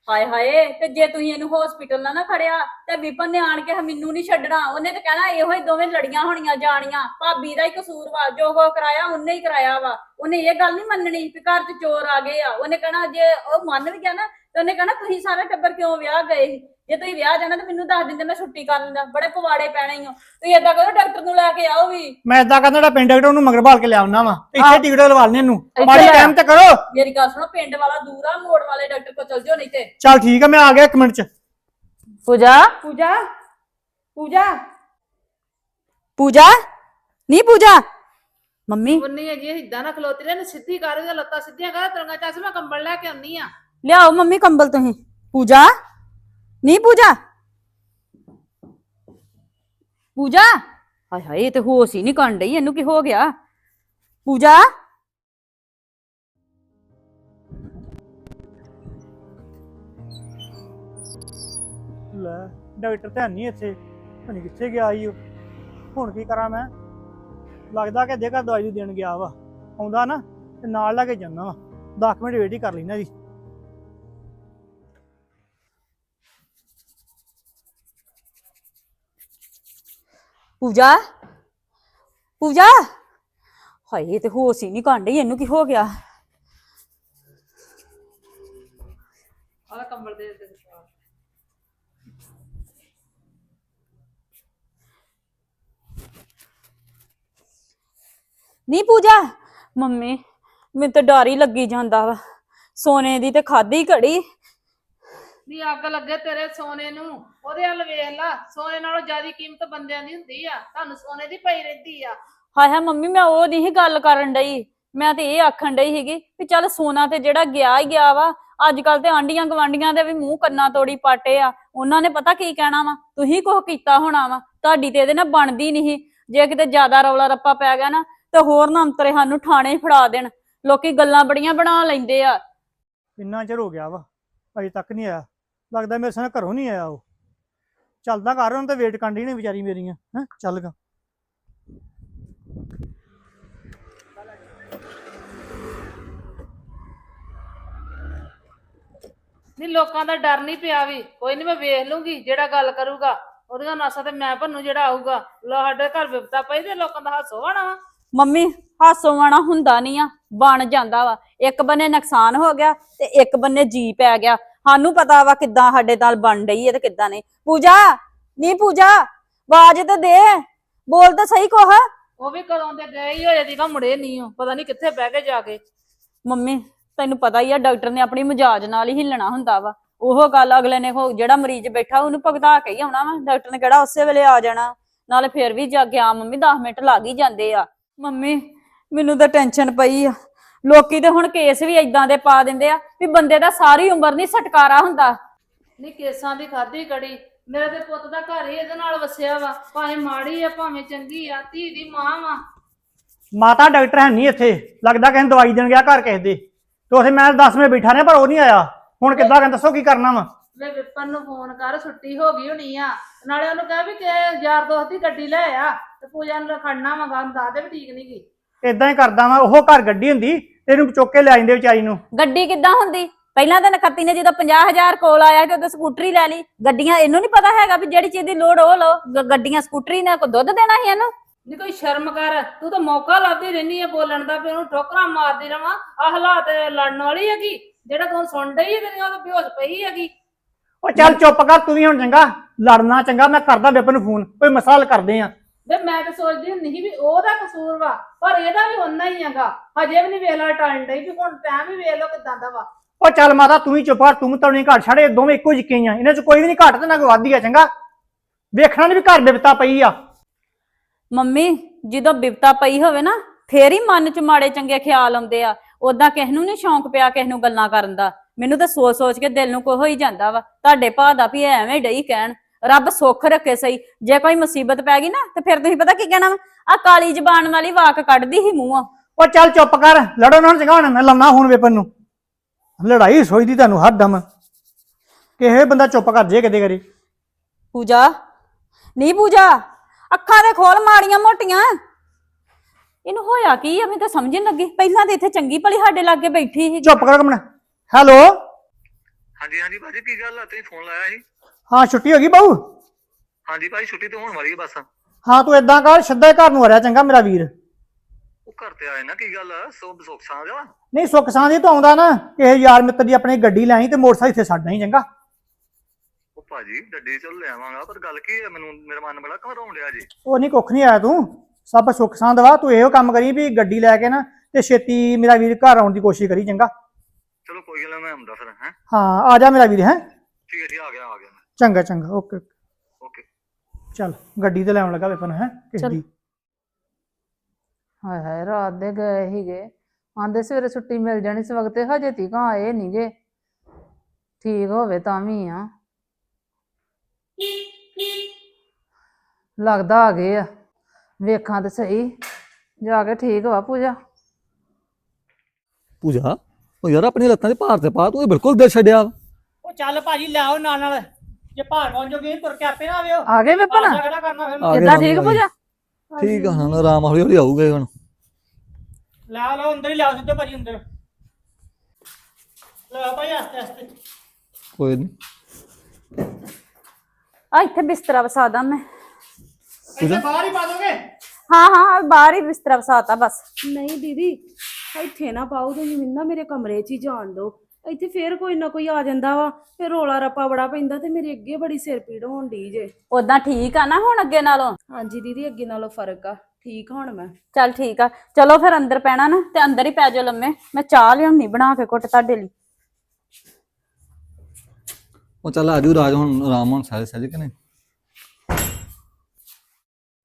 ਹਾਏ ਹਾਏ ਤੇ ਜੇ ਤੁਸੀਂ ਇਹਨੂੰ ਹਸਪੀਟਲ ਨਾ ਨਾ ਖੜਿਆ ਤੇ ਵਿਪਨ ਨੇ ਆਣ ਕੇ ਮੈਨੂੰ ਨਹੀਂ ਛੱਡਣਾ। ਉਹਨੇ ਤੇ ਕਹਿਣਾ ਇਹੋ ਹੀ ਦੋਵੇਂ ਲੜੀਆਂ ਹੋਣੀਆਂ ਜਾਣੀਆਂ। ਭਾਬੀ ਦਾ ਹੀ ਕਸੂਰ ਵਾ ਜੋ ਕੋ ਕਰਾਇਆ ਉਹਨੇ ਹੀ ਕਰਾਇਆ ਵਾ। ਉਹਨੇ ਇਹ ਗੱਲ ਨਹੀਂ ਮੰਨਣੀ ਕਿ ਘਰ 'ਚ ਚੋਰ ਆ ਗਏ ਆ। ਉਹਨੇ ਕਹਿਣਾ ਜੇ ਉਹ ਮੰਨ ਵੀ ਗਿਆ ਨਾ ਤੇ ਉਹਨੇ ਕਹਿਣਾ ਤੁਸੀਂ ਸਾਰਾ ਟੱਬਰ ਕਿਉਂ ਵਿਆਹ ਗਏ ਸੀ? ਜੇ ਤੁਸੀਂ ਵਿਆਹ ਜਾਣਾ ਤਾਂ ਮੈਨੂੰ ਦੱਸ ਦਿੰਦੇ ਮੈਂ ਛੁੱਟੀ ਕਰ ਲੈਂਦਾ। ਬੜੇ ਪਵਾੜੇ ਪੈਣੇ ਹੀ ਹੋ ਤੁਸੀਂ ਏਦਾਂ ਕਰੋ ਡਾਕਟਰ ਨੂੰ ਲੈ ਕੇ ਆਓ ਵੀ। ਮੈਂ ਇਦਾਂ ਕਰਦਾ ਜਿਹੜਾ ਪਿੰਡ ਡਾਕਟਰ ਉਹਨੂੰ ਮਗਰ ਭਾਲ ਕੇ ਲਿਆਉਣਾ ਵਾ। ਇੱਥੇ ਟਿਕਟ ਲਵਾ ਲੈਣੇ ਇਹਨੂੰ। ਮਾੜੀ। ਟਾਈਮ ਤੇ ਕਰੋ। ਮੇਰੀ ਗੱਲ ਸੁਣੋ ਪਿੰਡ ਵਾਲਾ ਦੂਰ ਆ ਮੋੜ ਵਾਲੇ ਡਾਕਟਰ ਕੋਲ ਚਲ ਜਾਓ ਨਹੀਂ ਤੇ। ਚੱਲ ਠੀਕ ਆ ਮੈਂ ਆ ਗਿਆ ਇੱਕ ਮਿੰਟ ਚ। ਪੂਜਾ? ਪੂਜਾ? ਪੂਜਾ? ਪੂਜਾ? ਨਹੀਂ ਪੂਜਾ? ਮੰਮੀ? ਉੰਨੀ ਹੈਗੀ ਇਦਾਂ ਨਾ ਖਲੋਤੀ ਰਹਿ ਸਿੱਧੀ ਕਰ ਉਹਦੀਆਂ ਲੱਤਾਂ ਸਿੱਧੀਆਂ ਕਰ ਤਰੰਗਾ ਚੱਸ ਮੈਂ ਕੰਬਲ ਲੈ ਕੇ ਆਉਣੀ ਆ। ਲਿਆਓ ਮੰਮੀ ਕੰਬਲ ਤੁਸੀਂ। ਪੂਜਾ? ਨਹੀਂ ਪੂਜਾ? ਪੂਜਾ? ਹਾਏ ਹਾਏ ਇਹ ਤੇ ਹੋਸ਼ ਹੀ ਨਹੀਂ ਕਰਨ ਡਈ ਇਹਨੂੰ ਕੀ ਹੋ ਗਿਆ? ਪੂਜਾ? ਲੈ ਡਾਕਟਰ ਤਾਂ ਨਹੀਂ ਇੱਥੇ। ਪਤਾ ਕਿੱਥੇ ਗਿਆ ਈ ਉਹ। ਹੁਣ ਕੀ ਕਰਾਂ ਮੈਂ? ਲੱਗਦਾ ਕਿ ਦੇਖਾ ਦਵਾਈ ਦੇਣ ਗਿਆ ਵਾ। ਆਉਂਦਾ ਨਾ ਤੇ ਨਾਲ ਲੈ ਕੇ ਜਾਂਦਾ ਵਾ। 10 ਮਿੰਟ ਵੇਟ ਹੀ ਕਰ ਲੈਣਾ ਜੀ। ਪੂਜਾ? ਪੂਜਾ? ਹਾਏ ਇਹ ਤੇ ਹੋਸ਼ ਹੀ ਨਹੀਂ ਡਈ ਇਹਨੂੰ ਕੀ ਹੋ ਗਿਆ? ਆਹ ਕੰਬਲ ਦੇ ਦੇ ਨਹੀਂ ਪੂਜਾ ਮੰਮੀ ਮੈਨੂੰ ਤਾਂ ਡਰ ਹੀ ਲੱਗੀ ਜਾਂਦਾ ਵਾ। ਸੋਨੇ ਦੀ ਤੇ ਖਾਦੀ ਘੜੀ। ਨੀ ਅੱਗ ਲੱਗੇ ਤੇਰੇ ਸੋਨੇ ਨੂੰ। ਉਹਦੇ ਵੱਲ ਵੇਖ ਲਾ ਸੋਨੇ ਨਾਲੋਂ ਜ਼ਿਆਦਾ ਕੀਮਤ ਬੰਦਿਆਂ ਦੀ ਹੁੰਦੀ ਆ। ਤੁਹਾਨੂੰ ਸੋਨੇ ਦੀ ਪਈ ਰਹਿੰਦੀ ਆ। ਹਾਏ ਹਾਏ ਮੰਮੀ ਮੈਂ ਉਹ ਨਹੀਂ ਗੱਲ ਕਰਨ ਡਈ। ਮੈਂ ਤੇ ਇਹ ਆਖਣ ਡਈ ਸੀਗੀ ਵੀ ਚੱਲ ਸੋਨਾ ਤੇ ਜਿਹੜਾ ਗਿਆ ਹੀ ਗਿਆ ਵਾ ਅੱਜ ਕੱਲ ਤੇ ਆਂਡੀਆਂ ਗਵਾਂਡੀਆਂ ਦੇ ਵੀ ਮੂੰਹ ਕੰਨਾਂ ਤੋੜੀ ਪਾਟੇ ਆ। ਉਹਨਾਂ ਨੇ ਪਤਾ ਕੀ ਕਹਿਣਾ ਵਾ? ਤੁਸੀਂ ਕੁਝ ਕੀਤਾ ਹੋਣਾ ਵਾ ਤੁਹਾਡੀ ਤੇ ਇਹਦੇ ਨਾਲ ਬਣਦੀ ਨਹੀਂ ਜੇ ਕਿਤੇ ਜ਼ਿਆਦਾ ਰੌਲਾ ਰੱਪਾ ਪੈ ਗਿਆ ਨਾ ਤੇ ਹੋਰ ਨਾ ਅੰਤਰੇ ਸਾਨੂੰ ਥਾਣੇ ਹੀ ਫੜਾ ਦੇਣ। ਲੋਕੀ ਗੱਲਾਂ ਬੜੀਆਂ ਬਣਾ ਲੈਂਦੇ ਆ। ਇੰਨਾ ਚਿਰ ਹੋ ਗਿਆ ਵਾ? ਅਜੇ ਤੱਕ ਨਹੀਂ ਆਇਆ। ਲੱਗਦਾ ਮੇਰੇ ਸਾਹ ਘਰੋਂ ਨਹੀਂ ਆਇਆ ਉਹ। ਚੱਲਦਾ ਘਰ ਉਹਨੂੰ ਤੇ ਵੇਟ ਕਰਦੀ ਨੇ ਵਿਚਾਰੀ ਮੇਰੀਆਂ ਹੈ? ਚੱਲ ਗਾ। ਨੀ ਲੋਕਾਂ ਦਾ ਡਰ ਨਹੀਂ ਪਿਆ ਵੀ। ਕੋਈ ਨਹੀਂ ਮੈਂ ਵੇਖ ਲੂੰਗੀ ਜਿਹੜਾ ਗੱਲ ਕਰੂਗਾ। ਉਹਦੀਆਂ ਨਾਸਾਂ ਤੇ ਮੈਂ ਭੰਨੂ ਜਿਹੜਾ ਆਊਗਾ। ਲੋ ਸਾਡੇ ਘਰ ਵਿਪਤਾ ਪਈ ਤੇ ਲੋਕਾਂ ਦਾ ਹਾਸੋ ਹੋਣਾ ਵਾ। ਮੰਮੀ ਹਾਸੋ ਵਾਣਾ ਹੁੰਦਾ ਨਹੀਂ ਆ। ਬਣ ਜਾਂਦਾ ਵਾ। ਇੱਕ ਬੰਨੇ ਨੁਕਸਾਨ ਹੋ ਗਿਆ ਤੇ ਇੱਕ ਬੰਨੇ ਜੀ ਪੈ ਗਿਆ। ਸਾਨੂੰ ਪਤਾ ਵਾ ਕਿੱਦਾਂ ਸਾਡੇ ਨਾਲ ਬਣ ਰਹੀ ਹੈ ਤੇ ਕਿੱਦਾਂ ਨਹੀਂ। ਪੂਜਾ ਨਹੀਂ ਪੂਜਾ ਆਵਾਜ਼ ਤੇ ਦੇ ਬੋਲ ਤਾਂ ਸਹੀ ਕੋਹ ਉਹ ਵੀ ਕਦੋਂ ਦੇ ਗਏ ਹੀ ਹੋਏ ਦੀਗਾ ਮੁੜੇ ਨਹੀਂ ਉਹ ਪਤਾ ਨਹੀਂ ਕਿੱਥੇ ਬਹਿ ਕੇ ਜਾ ਕੇ। ਮੰਮੀ ਤੈਨੂੰ ਪਤਾ ਹੀ ਆ ਡਾਕਟਰ ਨੇ ਆਪਣੀ ਮਜਾਜ ਨਾਲ ਹੀ ਹਿੱਲਣਾ ਹੁੰਦਾ ਵਾ। ਉਹ ਗੱਲ ਅਗਲੇ ਨੇ ਹੋ ਜਿਹੜਾ ਮਰੀਜ਼ ਬੈਠਾ ਉਹਨੂੰ ਭਗਤਾ ਕੇ ਹੀ ਆਉਣਾ ਵਾ। ਡਾਕਟਰ ਨੇ ਕਿਹੜਾ ਉਸੇ ਵੇਲੇ ਆ ਜਾਣਾ। ਨਾਲੇ ਫਿਰ ਵੀ ਜਾ ਗਿਆ ਮੰਮੀ 10 ਮਿੰਟ ਲੱਗ ਹੀ ਜਾਂਦੇ ਆ। ਮੰਮੀ ਮੈਨੂੰ ਤਾਂ ਟੈਨਸ਼ਨ ਪਈ ਆ। ਲੋਕੀ ਤੇ ਹੁਣ ਕੇਸ ਵੀ ਇਦਾਂ ਦੇ ਪਾ ਦਿੰਦੇ ਆ ਵੀ ਬੰਦੇ ਦਾ ਸਾਰੀ ਉਮਰ ਨਹੀਂ ਛਟਕਾਰਾ ਹੁੰਦਾ। ਨੀ ਕੇਸਾਂ ਦੀ ਖਾਦੀ ਕੜੀ। ਮੇਰੇ ਤੇ ਪੁੱਤ ਦਾ ਘਰ ਹੀ ਇਹਦੇ ਨਾਲ ਵਸਿਆ ਵਾ। ਭਾਵੇਂ ਮਾੜੀ ਆ ਭਾਵੇਂ ਚੰਗੀ ਆ ਧੀ ਦੀ ਮਾਂ ਵਾ। ਮਾਤਾ ਡਾਕਟਰ ਹੈ ਨਹੀਂ ਇੱਥੇ। ਲੱਗਦਾ ਕਹਿੰਦੇ ਦਵਾਈ ਦੇਣ ਗਿਆ ਘਰ ਕਿਸੇ ਦੇ। ਤੇ ਉਥੇ ਮੈਂ 10 ਮਿੰਟ ਬੈਠਾ ਰਿਹਾ ਪਰ ਉਹ ਨਹੀਂ ਆਇਆ। ਹੁਣ ਕਿੱਦਾਂ ਕਹਿੰਦਾ ਦੱਸੋ ਕੀ ਕਰਨਾ ਵਾ? ਵੇ ਵਿਪਨ ਨੂੰ ਫੋਨ ਕਰ ਛੁੱਟੀ ਹੋ ਗਈ ਹੋਣੀ ਆ। ਨਾਲੇ ਉਹਨੂੰ ਕਹਿ ਵੀ ਕਿ ਯਾਰ ਦੋਸਤ ਦੀ ਗੱਡੀ ਲੈ ਆ। ਤੇ ਪੂਜਾ ਨੂੰ ਖੜਨਾ ਵਾ ਗਾਂ ਦੱਸ ਦੇ ਵੀ ਠੀਕ ਨਹੀਂ ਗਈ ਇਦਾਂ ਹੀ ਕਰਦਾ ਵਾ ਉਹ ਘਰ ਗੱਡੀ ਹੁੰਦੀ। ਇਹਨੂੰ ਚੁੱਕ ਕੇ ਲੈ ਜਾਂਦੇ ਵਿਚਾਰੀ ਨੂੰ। ਗੱਡੀ ਕਿੱਦਾਂ ਹੁੰਦੀ? ਪਹਿਲਾਂ ਤਾਂ ਨਖੱਤੀ ਨੇ ਜਦੋਂ 50000 ਕੋਲ ਆਇਆ ਤੇ ਉਹਦੇ ਸਕੂਟਰੀ ਲੈ ਲਈ। ਗੱਡੀਆਂ ਇਹਨੂੰ ਨਹੀਂ ਪਤਾ ਹੈਗਾ ਵੀ ਜਿਹੜੀ ਚੀਜ਼ ਦੀ ਲੋੜ ਉਹ ਗ- ਗੱਡੀਆਂ ਸਕੂਟਰੀ ਨੇ ਕੋ ਦੁੱਧ ਦੇਣਾ ਸੀ ਇਹਨੂੰ? ਨੀ ਕੋਈ ਸ਼ਰਮ ਕਰ। ਤੂੰ ਤਾਂ ਮੌਕਾ ਲੱਭਦੀ ਰਹਿਨੀ ਆ ਬੋਲਣ ਦਾ ਵੀ ਉਹਨੂੰ ਠੋਕਰਾਂ ਮਾਰਦੀ ਰਵਾਂ। ਆ ਹਾਲਾਤ ਲੜਨ ਵਾਲੀ ਹੈਗੀ। ਜਿਹੜਾ ਤੂੰ ਸੁਣ ਡਈ ਤੇਰੀਆਂ ਉਹ ਬੇਹੋਸ਼ ਪਈ ਹੈਗੀ। ਉਹ ਚੱਲ ਚੁੱਪ ਕਰ ਤੂੰ ਵੀ ਹੁਣ ਚੰਗਾ। ਲੜਨਾ ਚੰਗਾ ਮੈਂ ਕਰਦਾ ਬੇਪਨ ਨੂੰ ਫੋਨ। ਕੋਈ ਮਸਲਾ ਕਰਦੇ ਆ। ਵੇ ਮੈਂ ਤਾਂ ਸੋਚਦੀ ਹੁੰਦੀ ਸੀ ਵੀ ਉਹਦਾ ਕਸੂਰ ਵਾ ਪਰ ਇਹਦਾ ਵੀ ਓਨਾ ਹੀ ਹੈਗਾ। ਹਜੇ ਵੀ ਨਹੀਂ ਵੇਲਾ ਟਾਈਮ ਡਈ ਵੀ ਹੁਣ ਟਾਈਮ ਵੀ ਵੇਖ ਲੋ ਕਿਦਾਂ ਦਾ ਵਾ। ਉਹ ਚੱਲ ਮਾਤਾ ਤੂੰ ਹੀ ਚੁੱਪ ਤੂੰ ਤਾਂ ਨਹੀਂ ਘਰ ਛੜੇ ਦੋਵੇਂ ਇੱਕੋ ਜਿੱਕੇ ਹੀ ਆ। ਇਹਨਾਂ ਚ ਕੋਈ ਵੀ ਨਹੀਂ ਘੱਟ ਤੇ ਨਾ ਕੋਈ ਵੱਧ ਹੀ ਆ ਚੰਗਾ? ਵੇਖਣਾ ਨਹੀਂ ਵੀ ਘਰ ਬਿਪਤਾ ਪਈ ਆ। ਮੰਮੀ ਜਦੋਂ ਬਿਪਤਾ ਪਈ ਹੋਵੇ ਨਾ ਫੇਰ ਹੀ ਮਨ 'ਚ ਮਾੜੇ ਚੰਗੇ ਖਿਆਲ ਆਉਂਦੇ ਆ। ਉਦਾਂ ਕਿਸ ਨੂੰ ਨਹੀਂ ਸ਼ੌਂਕ ਪਿਆ ਕਿਸ ਨੂੰ ਗੱਲਾਂ ਕਰਨ ਦਾ? ਮੈਨੂੰ ਤਾਂ ਸੋਚ ਸੋਚ ਕੇ ਦਿਲ ਨੂੰ ਕੋਹ ਹੋ ਹੀ ਜਾਂਦਾ ਵਾ। ਤੁਹਾਡੇ ਭਾ ਦਾ ਵੀ ਐਵੇਂ ਡਈ ਕਹਿਣ। ਰੱਬ ਸੁੱਖ ਰੱਖੇ ਸਹੀ। ਜੇ ਕੋਈ ਮੁਸੀਬਤ ਪੈ ਗਈ ਨਾ ਤੇ ਫਿਰ ਤੁਸੀਂ ਪਤਾ ਕੀ ਕਹਿਣਾ ਆ ਕਾਲੀ ਜ਼ਬਾਨ ਵਾਲੀ ਵਾਕ ਕੱਢਦੀ ਹੀ ਮੂੰਹੋਂ। ਉਹ ਚੱਲ ਚੁੱਪ ਕਰ ਲੜੋ ਨਾ ਚੰਗਾ ਹੁਣ ਮੈਂ ਲਾਉਣਾ ਹੁਣ ਵੇਪਨ ਨੂੰ। ਲੜਾਈ ਸੋਚਦੀ ਤੁਹਾਨੂੰ ਹੱਦ ਦਮ ਕਿਹੇ ਬੰਦਾ ਚੁੱਪ ਕਰ ਜੇ ਕਦੇ ਕਰੇ। ਪੂਜਾ ਨਹੀਂ ਪੂਜਾ ਅੱਖਾਂ ਦੇ ਖੋਲ ਮਾੜੀਆਂ ਮੋਟੀਆਂ। ਇਹਨੂੰ ਹੋਇਆ ਕੀ ਆ? ਮੈਨੂੰ ਤਾਂ ਸਮਝ ਨਹੀਂ ਲੱਗੀ। ਪਹਿਲਾਂ ਤਾਂ ਇੱਥੇ ਚੰਗੀ ਭਲੀ ਸਾਡੇ ਲਾਗੇ ਬੈਠੀ ਸੀ ਚੁੱਪ ਕਰ ਕਮਣਾ ਹੈਲੋ? ਹਾਂਜੀ ਹਾਂਜੀ ਭਾਜੀ ਕੀ ਗੱਲ ਆ? ਤੁਸੀਂ ਫੋਨ ਲਾਇਆ ਸੀ? ਹਾਂ ਛੁੱਟੀ ਹੋ ਗਈ ਬਾਊ? ਹਾਂਜੀ ਭਾਜੀ ਛੁੱਟੀ ਤੇ ਹੋਣ ਵਾਲੀ ਹੈ ਬਸ। ਹਾਂ ਤੂੰ ਇਦਾਂ ਕਰ ਸਿੱਧਾ ਹੀ ਘਰ ਨੂੰ ਆ ਰਿਹਾ ਚੰਗਾ ਮੇਰਾ ਵੀਰ। ਉਹ ਘਰ ਤੇ ਆਏ ਨਾ ਕੀ ਗੱਲ ਆ? ਸੋ ਸੁੱਖ ਸਾਂ ਜਾ ਨਹੀਂ ਸੁੱਖ ਸਾਂਝੀ ਤੋਂ ਆਉਂਦਾ ਨਾ ਕਿਸੇ ਯਾਰ ਮਿੱਤਰ ਦੀ ਆਪਣੀ ਗੱਡੀ ਲੈ ਆਈ ਤੇ ਮੋਟਰਸਾਈਕਲ ਇੱਥੇ ਛੱਡਣਾ ਹੀ ਚੰਗਾ। ਉਹ ਭਾਜੀ ਗੱਡੀ ਚ ਲੈ ਆਵਾਂਗਾ ਪਰ ਗੱਲ ਕੀ ਹੈ ਮੈਨੂੰ ਮੇਰਾ ਮਨ ਬੜਾ ਘਬਰਾਉਣ ਡਿਆ ਜੀ। ਉਹ ਨਹੀਂ ਕੁੱਖ ਨਹੀਂ ਆਇਆ ਤੂੰ। ਸਭ ਸੁੱਖ ਸਾਂਦ ਵਾ ਤੂੰ ਇਹੋ ਕੰਮ ਕਰੀ ਵੀ ਗੱਡੀ ਲੈ ਕੇ ਨਾ ਤੇ ਛੇਤੀ ਮੇਰਾ ਵੀਰ ਘਰ ਆਉਣ ਦੀ ਕੋਸ਼ਿਸ਼ ਕਰੀ ਚੰਗਾ। ਚਲੋ ਕੋਈ ਗੱਲ ਨੀ, ਮੈਂ ਆਉਂਦਾ ਫਿਰ ਹੈ। ਹਾਂ ਆ ਜਾ ਮੇਰਾ ਵੀਰ ਹੈ। ਠੀਕ ਹੈ ਜੀ ਆ ਗਿਆ ਆ ਚੰਗਾ ਚੰਗਾ ਓਕੇ ਓਕੇ। ਚੱਲ ਗੱਡੀ ਤੇ ਲੈਣ ਲੱਗਾ ਵੇਪਨ ਹੈ ਚੱਲ। ਹਾਏ ਹਾਏ ਰਾਤ ਦੇ ਗਏ ਹੀਗੇ ਆਂਦੇ ਸਵੇਰੇ ਛੁੱਟੀ ਮਿਲ ਜਾਣੀ ਇਸ ਵਕਤ ਹਜੇ ਤੀਕ ਆਏ ਨਹੀਂਗੇ ਠੀਕ ਹੋਵੇ ਤਾਂ ਵੀ ਆ। ਲੱਗਦਾ ਆ ਗਏ ਆ। ਵੇਖਾਂ ਤੇ ਸਹੀ। ਜਾ ਕੇ ਠੀਕ ਵਾ ਪੂਜਾ। ਪੂਜਾ ਉਹ ਯਾਰ ਆਪਣੀ ਲੱਤਾਂ ਦੇ ਭਾਰ ਤੇ ਪਾ ਤੂੰ ਇਹ ਬਿਲਕੁਲ ਦਿਲ ਛੱਡਿਆ ਵਾ। ਉਹ ਚੱਲ ਭਾਜੀ ਲੈ ਆਓ ਨਾਲ ਨਾਲ ਜੇ ਭਾਰ ਪਹੁੰਚੋਗੇ ਤੁਰ ਕੇ ਆਪੇ ਨਾ ਆਵਿਓ। ਆ ਗਏ ਵਿਪਨ? ਕਿਹੜਾ ਕਰਨਾ ਫਿਰ ਆ ਗਏ ਕਿੱਦਾਂ ਰਾਮ ਠੀਕ ਨਾਲ ਪੂਜਾ ਠੀਕ ਆ ਹਾਂ ਆਰਾਮ ਹੌਲੀ ਹੌਲੀ ਆਊਗਾ ਹੁਣ। ਲੈ ਲਓ ਅੰਦਰ ਹੀ ਲਿਆਓ ਸਿੱਧੇ ਭਾਜੀ ਅੰਦਰ। ਲੈ ਭਾਈ ਆਸਤੇ ਆਸਤੇ ਕੋਈ ਨਹੀਂ ਆ ਇੱਥੇ ਬਿਸਤਰਾ ਵਸਾਦਾ ਮੈਂ। ਇੱਥੇ ਬਾਹਰ ਹੀ ਪਾ ਦੋਗੇ? ਹਾਂ ਹਾਂ ਬਾਹਰ ਹੀ ਬਿਸਤਰਾ ਵਸਾਤਾ ਬਸ। ਨਹੀਂ ਦੀਦੀ ਇੱਥੇ ਨਾ ਪਾਓ ਤੁਸੀਂ ਮੈਨੂੰ ਨਾ ਮੇਰੇ ਕਮਰੇ 'ਚ ਹੀ ਜਾਣ ਦਿਓ। ਇੱਥੇ ਫੇਰ ਕੋਈ ਨਾ ਕੋਈ ਆ ਜਾਂਦਾ ਵਾ ਫਿਰ ਰੋਲਾ ਰੱਪਾ ਬੜਾ ਪੈਂਦਾ ਤੇ ਮੇਰੇ ਅੱਗੇ ਬੜੀ ਸਿਰ ਪੀੜ ਹੋਣ ਦੀ ਜੇ। ਉਦਾਂ ਠੀਕ ਆ ਨਾ ਹੁਣ ਅੱਗੇ ਨਾਲੋਂ? ਹਾਂਜੀ ਦੀਦੀ ਅੱਗੇ ਨਾਲੋਂ ਫ਼ਰਕ ਆ ਠੀਕ ਹੁਣ ਮੈਂ। ਚੱਲ ਠੀਕ ਆ ਚਲੋ ਫਿਰ ਅੰਦਰ ਪੈਣਾ ਨਾ ਤੇ ਅੰਦਰ ਹੀ ਪੈ ਜਾਓ ਲੰਮੇ ਮੈਂ ਚਾਹ ਲਿਆਉਣੀ ਬਣਾ ਕੇ ਘੁੱਟ ਤੁਹਾਡੇ ਲਈ। ਉਹ ਚੱਲ ਆ ਜੂ ਰਾਜ ਹੁਣ ਆਰਾਮ ਹੁਣ ਸਾਰੇ ਸਾਰੇ ਕਿ ਨਹੀਂ?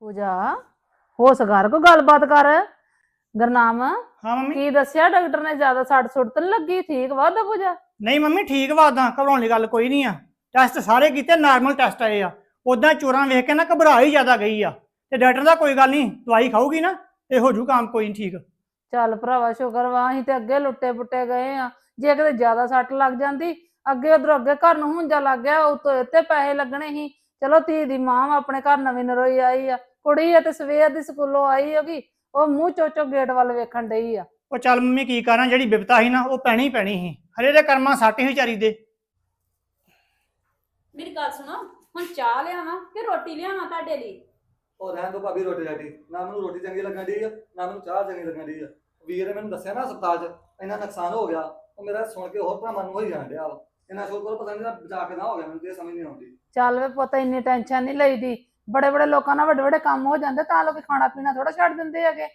ਪੂਜਾ ਹੋ ਸਕਾਰ ਕੋ ਗੱਲਬਾਤ ਕਰ? ਗਰਨਾਮ ਹਾਂ ਮੰਮੀ। ਕੀ ਦੱਸਿਆ? ਡਾਕਟਰ ਨੇ ਜ਼ਿਆਦਾ ਸੱਟ ਸੁੱਟ ਤਾਂ ਨੀ ਲੱਗੀ? ਠੀਕ ਵਾਦਾ ਪੂਜਾ ਨਹੀਂ ਮੰਮੀ ਠੀਕ ਵਾ ਉਦਾਂ ਘਬਰਾਉਣ ਦੀ ਗੱਲ ਕੋਈ ਨਹੀਂ ਆ। ਟੈਸਟ ਸਾਰੇ ਕੀਤੇ ਨਾਰਮਲ ਟੈਸਟ ਆਏ ਆ। ਉਦਾਂ ਚੋਰਾਂ ਵੇਖ ਕੇ ਨਾ ਘਬਰਾ ਹੀ ਜ਼ਿਆਦਾ ਗਈ ਆ। ਤੇ ਡਾਕਟਰ ਦਾ ਕੋਈ ਗੱਲ ਨਹੀਂ ਦਵਾਈ ਖਾਊਗੀ ਨਾ ਤੇ ਹੋ ਜੂ ਕੰਮ ਕੋਈ ਨਹੀਂ ਠੀਕ। ਚੱਲ ਭਰਾਵਾ ਸ਼ੁਕਰ ਵਾ ਅਸੀਂ ਤੇ ਅੱਗੇ ਲੁੱਟੇ ਪੁੱਟੇ ਗਏ ਆ। ਜੇ ਕਿਤੇ ਜ਼ਿਆਦਾ ਸੱਟ ਲੱਗ ਜਾਂਦੀ ਅੱਗੇ ਉਧਰ ਅੱਗੇ ਘਰ ਨੂੰ ਹੁੰਜਾ ਲੱਗ ਗਿਆ ਉਤੋਂ ਇੱਥੇ ਪੈਸੇ ਲੱਗਣੇ ਸੀ। ਚਲੋ ਧੀ ਦੀ ਮਾਂ ਵਾ ਆਪਣੇ ਘਰ ਨਵੀਂ ਨਰੋਈ ਆਈ ਆ। ਕੁੜੀ ਆ ਤੇ ਸਵੇਰ ਦੀ ਸਕੂਲੋਂ ਆਈ ਹੋਗੀ। ਉਹ ਮੂੰਹ ਚੋਚੋ ਗੇਟ ਵੱਲ ਵੇਖਣ ਡਈ ਆ। ਉਹ ਚੱਲ ਮੰਮੀ ਕੀ ਕਰਾਂ ਜਿਹੜੀ ਬਿਪਤਾ ਸੀ ਨਾ ਉਹ ਪੈਣੀ ਹੀ ਪੈਣੀ ਸੀ। ਹਰੇ ਦੇ ਕਰਮਾਂ ਸੱਟ ਹੀ ਵਿਚਾਰੀ ਦੇ। ਮੇਰੀ ਗੱਲ ਸੁਣੋ ਹੁਣ ਚਾਹ ਲਿਆਵਾਂ ਕਿ ਰੋਟੀ ਲਿਆਵਾਂ ਤੁਹਾਡੇ ਲਈ? ਉਹ ਰਹਿਣ ਦੋ ਭਾਬੀ ਰੋਟੀ ਰਾਟੀ ਨਾ ਮੈਨੂੰ ਰੋਟੀ ਚੰਗੀ ਲੱਗਣ ਦੀ ਆ ਨਾ ਮੈਨੂੰ ਚਾਹ ਚੰਗੀ ਲੱਗਣ ਦੀ ਆ। ਵੀਰ ਨੇ ਮੈਨੂੰ ਦੱਸਿਆ ਨਾ ਹਸਪਤਾਲ 'ਚ ਇੰਨਾ ਨੁਕਸਾਨ ਹੋ ਗਿਆ। ਉਹ ਮੇਰਾ ਸੁਣ ਕੇ ਹੋਰ ਤਰ੍ਹਾਂ ਮਨ ਨੂੰ ਹੋਈ ਜਾਣ ਡਿਆ ਵਾ। ਇਹਨਾਂ ਸ਼ੁਕਰ ਪਤਾ ਨਹੀਂ ਬਚਾ ਕੇ ਨਾ ਹੋ ਗਿਆ ਮੈਨੂੰ ਤੇ ਸਮਝ ਨਹੀਂ ਆਉਂਦੀ। ਚੱਲ ਵੇ ਪੁੱਤ ਇੰਨੀ ਟੈਨਸ਼ਨ ਨਹੀਂ ਲਈਦੀ। ਬੜੇ ਬੜੇ ਲੋਕਾਂ ਨਾਲ ਵੱਡੇ ਵੱਡੇ ਕੰਮ ਹੋ ਜਾਂਦੇ ਤਾਂ ਲੋਕੀ ਖਾਣਾ ਪੀਣਾ ਥੋੜਾ ਛੱਡ ਦਿੰਦੇ ਹੈਗੇ।